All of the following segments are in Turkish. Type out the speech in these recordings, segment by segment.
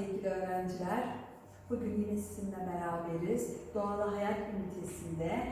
sevgili öğrenciler. Bugün yine sizinle beraberiz. Doğal Hayat Ünitesi'nde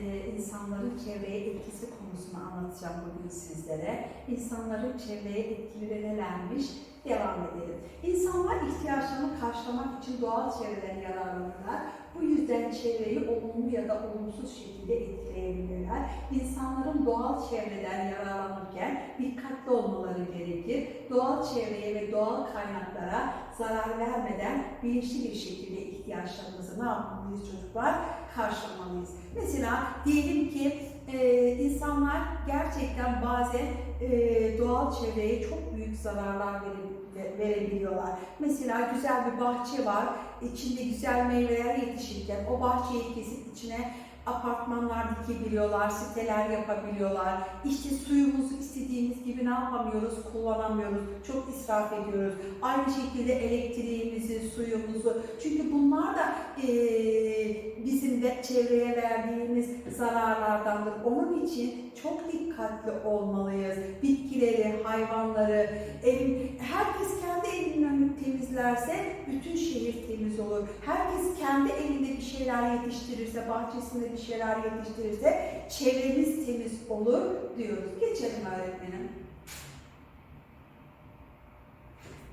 e, insanların çevreye etkisi konusunu anlatacağım bugün sizlere. İnsanların çevreye etkileri nelermiş? Devam edelim. İnsanlar ihtiyaçlarını karşılamak için doğal çevreden yararlanırlar. Bu yüzden çevreyi olumlu ya da olumsuz şekilde etkileyebilirler. İnsanların doğal çevreden yararlanırken dikkatli olmaları gerekir. Doğal çevreye ve doğal kaynaklara zarar vermeden bilinçli bir şekilde ihtiyaçlarımızı ne yapmalıyız çocuklar? Karşılamalıyız. Mesela diyelim ki e, insanlar gerçekten bazen e, doğal çevreye çok büyük zararlar vere- verebiliyorlar. Mesela güzel bir bahçe var, içinde güzel meyveler yetişirken o bahçeyi kesip içine apartmanlar dikebiliyorlar, siteler yapabiliyorlar. İşte suyumuzu istediğimiz gibi ne yapamıyoruz, kullanamıyoruz. Çok israf ediyoruz. Aynı şekilde elektriğimizi, suyumuzu. Çünkü bunlar da eee, bizim de çevreye verdiğimiz zararlardandır. Onun için çok dikkatli olmalıyız. Bitkileri, hayvanları, ev, herkes kendi evinin önünü temizlerse bütün şehir temiz olur. Herkes kendi evinde şeyler yetiştirirse, bahçesinde bir şeyler yetiştirirse çevremiz temiz olur diyoruz. Geçelim öğretmenim.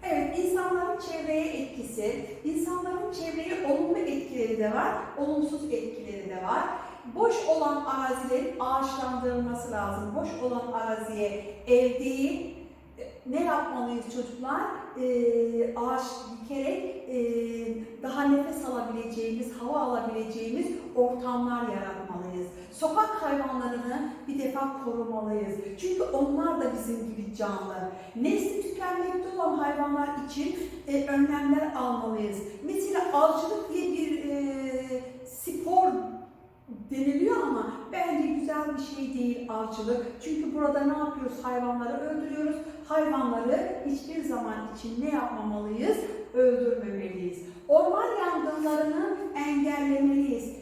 Evet, insanların çevreye etkisi, insanların çevreye olumlu etkileri de var, olumsuz etkileri de var. Boş olan arazilerin ağaçlandırılması lazım. Boş olan araziye ev değil, ne yapmalıyız çocuklar? Ee, ağaç dikerek e, daha nefes alabileceğimiz, hava alabileceğimiz ortamlar yaratmalıyız. Sokak hayvanlarını bir defa korumalıyız. Çünkü onlar da bizim gibi canlı. Nesli tükenmekte olan hayvanlar için e, önlemler almalıyız. Mesela avcılık diye bir e, spor deniliyor ama bence güzel bir şey değil avcılık. Çünkü burada ne yapıyoruz? Hayvanları öldürüyoruz. Hayvanları hiçbir zaman için ne yapmamalıyız? Öldürmemeliyiz. Orman yangınlarını engellemeliyiz.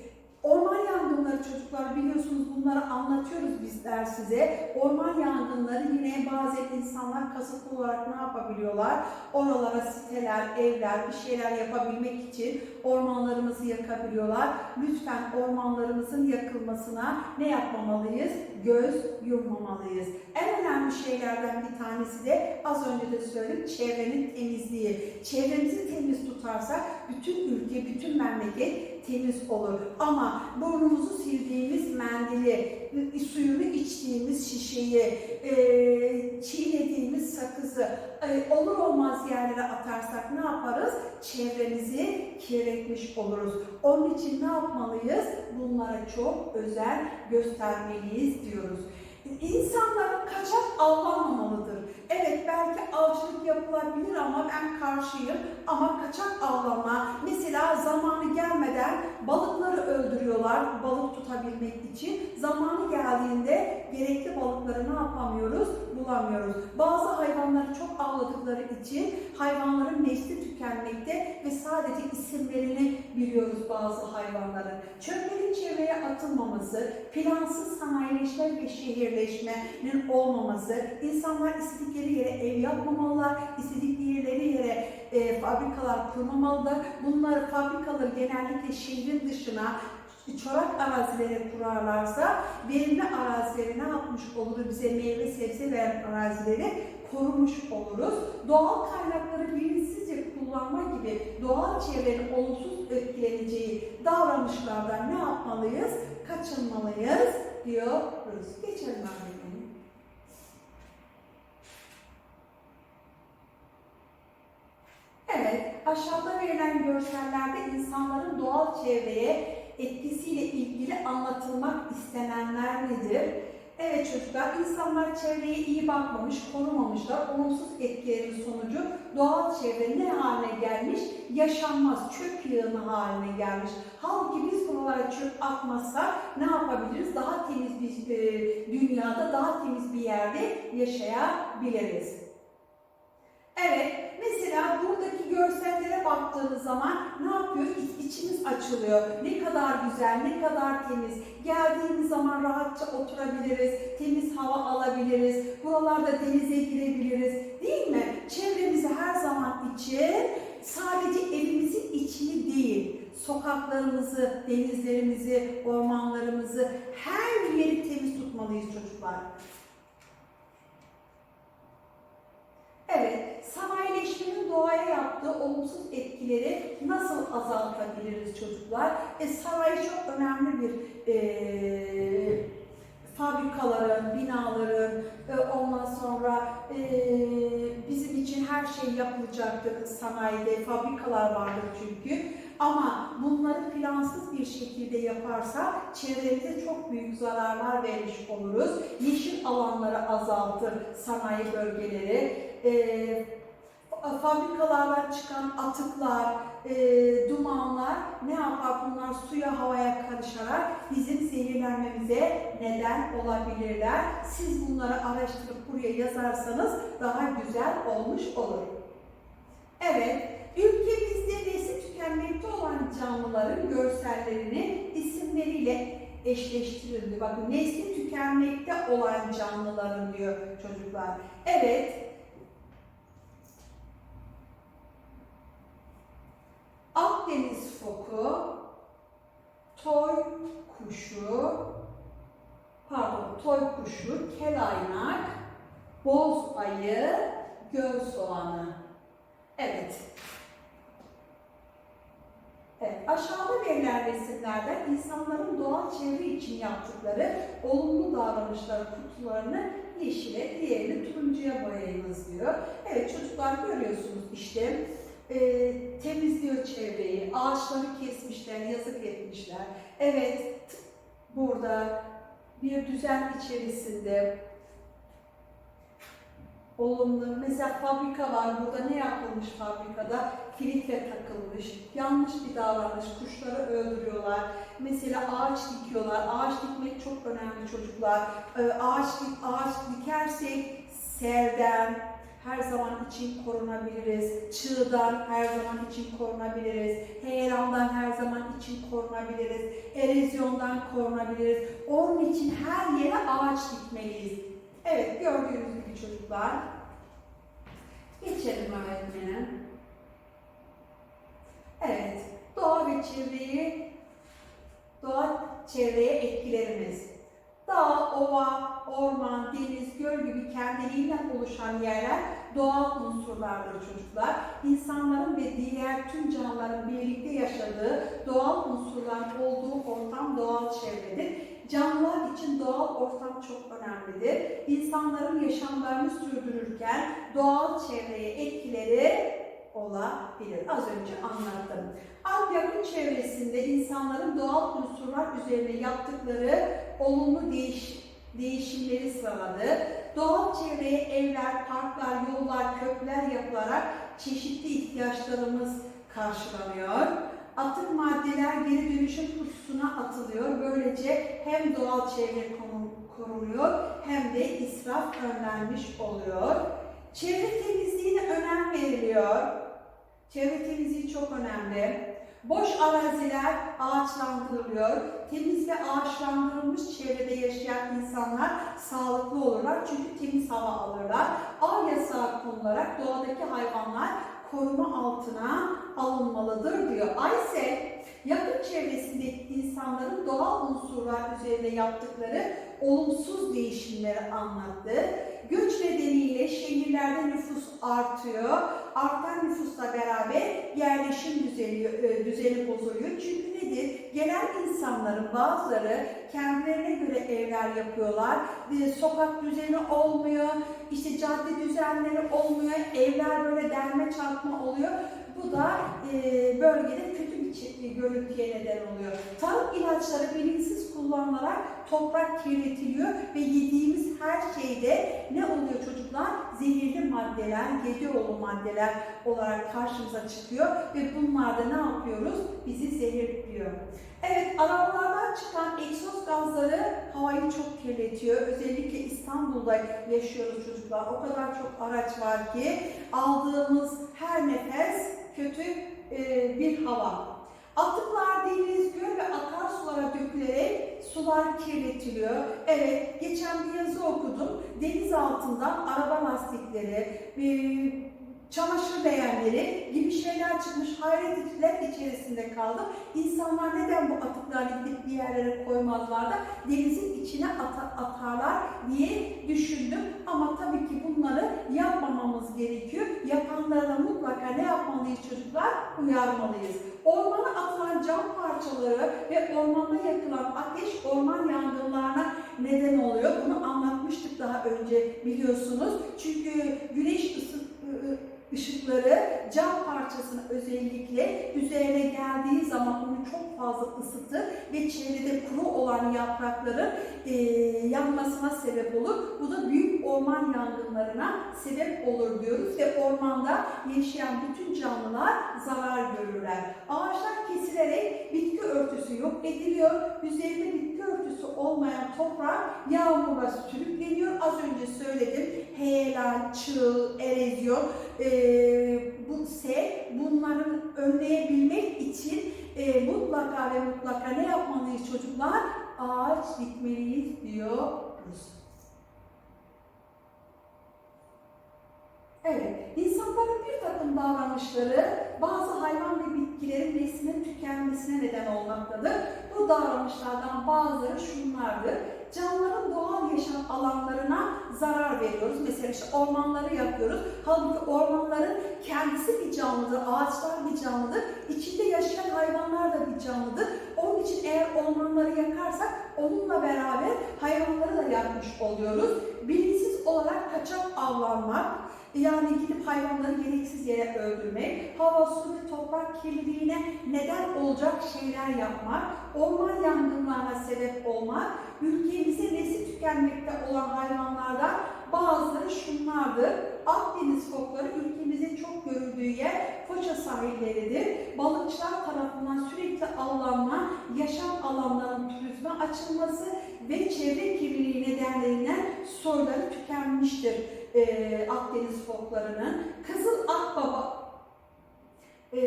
Orman yangınları çocuklar biliyorsunuz bunları anlatıyoruz bizler size. Orman yangınları yine bazen insanlar kasıtlı olarak ne yapabiliyorlar? Oralara siteler, evler, bir şeyler yapabilmek için ormanlarımızı yakabiliyorlar. Lütfen ormanlarımızın yakılmasına ne yapmamalıyız? Göz yummamalıyız. En önemli şeylerden bir tanesi de az önce de söyledim çevrenin temizliği. Çevremizi temiz tutarsak bütün ülke, bütün memleket temiz olur. Ama burnumuzu sildiğimiz mendili, suyunu içtiğimiz şişeyi, e, çiğnediğimiz sakızı e, olur olmaz yerlere atarsak ne yaparız? Çevremizi kirletmiş oluruz. Onun için ne yapmalıyız? Bunlara çok özen göstermeliyiz diyoruz. İnsanların kaçak avlanmamalıdır. Evet belki avcılık yapılabilir ama ben karşıyım. Ama kaçak avlama, mesela zamanı gelmeden balıkları öldürüyorlar balık tutabilmek için. Zamanı geldiğinde gerekli balıkları ne yapamıyoruz? Bulamıyoruz. Bazı hayvanları çok avladıkları için hayvanların nesli tükenmekte ve sadece isimlerini biliyoruz bazı hayvanların. Çöplerin çevreye atılmaması, plansız sanayileşme ve şehirleşmenin olmaması, insanlar istedikleri yere ev yapmamalılar, istedikleri yere e, fabrikalar kurmamalılar. Bunlar fabrikaları genellikle şehrin dışına çorak arazilere kurarlarsa verimli arazileri ne yapmış oluruz bize meyve sebze veren arazileri korumuş oluruz. Doğal kaynakları bilinçsizce kullanma gibi doğal çevrenin olumsuz etkileneceği davranışlardan ne yapmalıyız? Kaçınmalıyız diyoruz. Geçelim öğretmenim. Evet, aşağıda verilen görsellerde insanların doğal çevreye etkisiyle ilgili anlatılmak istenenler nedir? Evet çocuklar, insanlar çevreye iyi bakmamış, korumamışlar. Olumsuz etkilerin sonucu doğal çevre ne haline gelmiş? Yaşanmaz, çöp yığını haline gelmiş. Halbuki biz buralara çöp atmazsak ne yapabiliriz? Daha temiz bir e, dünyada, daha temiz bir yerde yaşayabiliriz. Evet, görsellere baktığınız zaman ne yapıyor? İç- İçimiz açılıyor. Ne kadar güzel, ne kadar temiz. Geldiğimiz zaman rahatça oturabiliriz, temiz hava alabiliriz. Buralarda denize girebiliriz. Değil mi? Çevremizi her zaman için sadece sokaklarımızı, denizlerimizi, ormanlarımızı, her yeri temiz tutmalıyız çocuklar. Yaptığı olumsuz etkileri nasıl azaltabiliriz çocuklar? E, sanayi çok önemli bir e, fabrikaların, binaların, e, ondan sonra e, bizim için her şey yapılacaktır sanayide, fabrikalar vardır çünkü. Ama bunları plansız bir şekilde yaparsak çevremize çok büyük zararlar vermiş oluruz. Yeşil alanları azaltır sanayi bölgeleri. E, fabrikalardan çıkan atıklar, e, dumanlar ne yapar? Bunlar suya havaya karışarak bizim zehirlenmemize neden olabilirler. Siz bunları araştırıp buraya yazarsanız daha güzel olmuş olur. Evet, ülkemizde nesli tükenmekte olan canlıların görsellerini isimleriyle eşleştirildi. Bakın nesli tükenmekte olan canlıların diyor çocuklar. Evet, boz ayı, göl soğanı. Evet. Evet, aşağıda verilen resimlerden insanların doğal çevre için yaptıkları olumlu davranışları kutularını yeşile, diğerini turuncuya boyayınız diyor. Evet çocuklar görüyorsunuz işte e, temizliyor çevreyi, ağaçları kesmişler, yazık etmişler. Evet, burada bir düzen içerisinde olumlu, mesela fabrika var, burada ne yapılmış fabrikada? Kilitle takılmış, yanlış bir davranış, kuşları öldürüyorlar. Mesela ağaç dikiyorlar, ağaç dikmek çok önemli çocuklar. Ee, ağaç, ağaç dikersek selden, her zaman için korunabiliriz. Çığdan her zaman için korunabiliriz. Heyelandan her zaman için korunabiliriz. Erozyondan korunabiliriz. Onun için her yere ağaç dikmeliyiz. Evet gördüğünüz gibi çocuklar. Geçelim öğretmenim. Evet, doğa ve çevreyi, doğa çevreye etkilerimiz. Dağ, ova, orman, deniz, göl gibi kendiliğinden oluşan yerler doğal unsurlardır çocuklar. İnsanların ve diğer tüm canlıların birlikte yaşadığı doğal unsurların olduğu ortam doğal çevredir. Canlılar için doğal ortam çok önemlidir. İnsanların yaşamlarını sürdürürken doğal çevreye etkileri olabilir. Az önce anlattım. Altyapı çevresinde insanların doğal unsurlar üzerine yaptıkları olumlu değiş, değişimleri sıraladı. Doğal çevreye evler, parklar, yollar, köprüler yapılarak çeşitli ihtiyaçlarımız karşılanıyor. Atık maddeler geri dönüşüm kutusuna atılıyor. Böylece hem doğal çevre koruluyor hem de israf önlenmiş oluyor. Çevre temizliğine önem veriliyor. Çevre temizliği çok önemli. Boş araziler ağaçlandırılıyor. Temiz ve ağaçlandırılmış çevrede yaşayan insanlar sağlıklı olurlar çünkü temiz hava alırlar. Av yasağı konularak doğadaki hayvanlar koruma altına alınmalıdır diyor. Aysel, yakın çevresindeki insanların doğal unsurlar üzerinde yaptıkları olumsuz değişimleri anlattı. Göç nedeniyle şehirlerde nüfus artıyor. Artan nüfusla beraber yerleşim düzeni, e, düzeni bozuluyor. Çünkü nedir? Gelen insanların bazıları kendilerine göre evler yapıyorlar. Sokak düzeni olmuyor, işte cadde düzenleri olmuyor, evler böyle derme çarpma oluyor. Bu da e, bölgede kötü bir görüntüye neden oluyor. Tarım ilaçları bilinçsiz kullanılarak toprak kirletiliyor ve yediğimiz her şeyde ne oluyor çocuklar? Zehirli maddeler, yedioğlu maddeler olarak karşımıza çıkıyor ve bunlar da ne yapıyoruz? Bizi zehirliyor. Evet, arabalardan çıkan egzoz gazları havayı çok kirletiyor. Özellikle İstanbul'da yaşıyoruz çocuklar. O kadar çok araç var ki aldığımız her nefes kötü e, bir hava. Atıklar deniz, göl ve akarsulara dökülerek sular kirletiliyor. Evet, geçen bir yazı okudum. Deniz altından araba lastikleri, çamaşır beğenleri gibi şeyler çıkmış. hayretler içerisinde kaldım. İnsanlar neden bu atıkları gidip bir yerlere koymazlar da denizin içine ata- atarlar diye düşündüm. Ama tabii ki bunları yapmamamız gerekiyor. Yapanlara mutlaka ne yapmalıyız çocuklar? Uyarmalıyız. Ormana atılan cam parçaları ve ormanda yakılan ateş orman yangınlarına neden oluyor. Bunu anlatmıştık daha önce biliyorsunuz. Çünkü güneş ısı, ı- ışıkları cam parçasını özellikle üzerine geldiği zaman onu çok fazla ısıtır ve çevrede kuru olan yaprakların e, yanmasına sebep olur. Bu da büyük orman yangınlarına sebep olur diyoruz ve ormanda yaşayan bütün canlılar zarar görürler. Ağaçlar kesilerek bitki örtüsü yok ediliyor. Üzerinde bitki örtüsü olmayan toprak yağmurla sürükleniyor. Az önce söyledim. Heyelan, çığ, erozyon, e, bu sel bunların önleyebilmek için e, mutlaka ve mutlaka ne yapmalıyız çocuklar? Ağaç dikmeliyiz diyoruz. Evet, insanların bir takım davranışları bazı hayvan ve bitkilerin neslinin tükenmesine neden olmaktadır. Bu davranışlardan bazıları şunlardır. Canlıların doğal yaşam alanlarına zarar veriyoruz. Mesela işte ormanları yakıyoruz. Halbuki ormanların kendisi bir canlıdır, ağaçlar bir canlıdır. İçinde yaşayan hayvanlar da bir canlıdır. Onun için eğer ormanları yakarsak onunla beraber hayvanları da yakmış oluyoruz. Bilinçsiz olarak kaçak avlanmak, yani gidip hayvanları gereksiz yere öldürmek, hava, su ve toprak kirliliğine neden olacak şeyler yapmak, orman yangınlarına sebep olmak, ülkemize nesli tükenmekte olan hayvanlardan bazıları şunlardır. Akdeniz fokları ülkemizin çok görüldüğü yer Foça sahilleridir. Balıkçılar sürekli avlanma, yaşam alanlarının turizme açılması ve çevre kirliliği nedeniyle soyları tükenmiştir e, Akdeniz foklarının. Kızıl Akbaba e,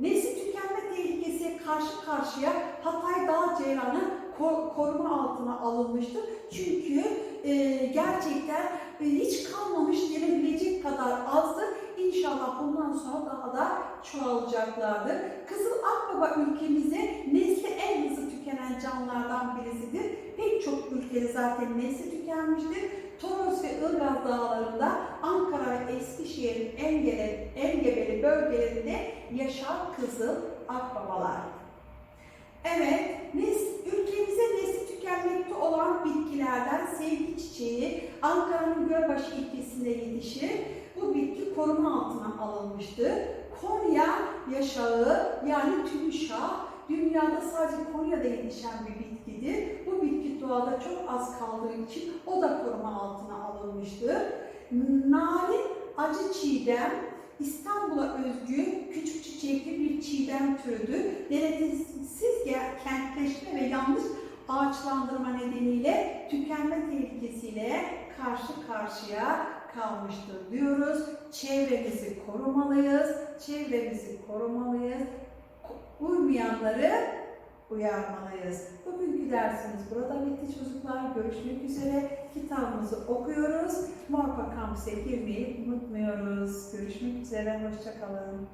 nesli tükenme tehlikesiye karşı karşıya Hatay Dağ Ceylanı ko- koruma altına alınmıştır. Çünkü e, gerçekten e, hiç kalmamış denebilecek kadar azdır. İnşallah bundan sonra daha da çoğalacaklardır. Kızıl Akbaba ülkemize nesli en hızlı tükenen canlılardan birisidir. Pek çok ülkede zaten nesli tükenmiştir. Toros ve Ilgaz dağlarında Ankara ve Eskişehir'in engele, engebeli bölgelerinde yaşar kızıl akbabalar. Evet, nes, ülkemize nesli tükenmekte olan bitkilerden sevgi çiçeği Ankara'nın Gölbaşı ilçesinde yetişir. Bu koruma altına alınmıştır. Konya yaşağı yani tümüşah dünyada sadece Konya'da yetişen bir bitkidir. Bu bitki doğada çok az kaldığı için o da koruma altına alınmıştır. Narin acı çiğdem İstanbul'a özgü küçük çiçekli bir çiğdem türüdür. Denetimsiz kentleşme ve yanlış ağaçlandırma nedeniyle tükenme tehlikesiyle karşı karşıya kalmıştır diyoruz. Çevremizi korumalıyız, çevremizi korumalıyız. Uymayanları uyarmalıyız. Bugünkü dersimiz burada bitti çocuklar. Görüşmek üzere. Kitabımızı okuyoruz. Morpa Kampüs'e girmeyi unutmuyoruz. Görüşmek üzere. Hoşçakalın.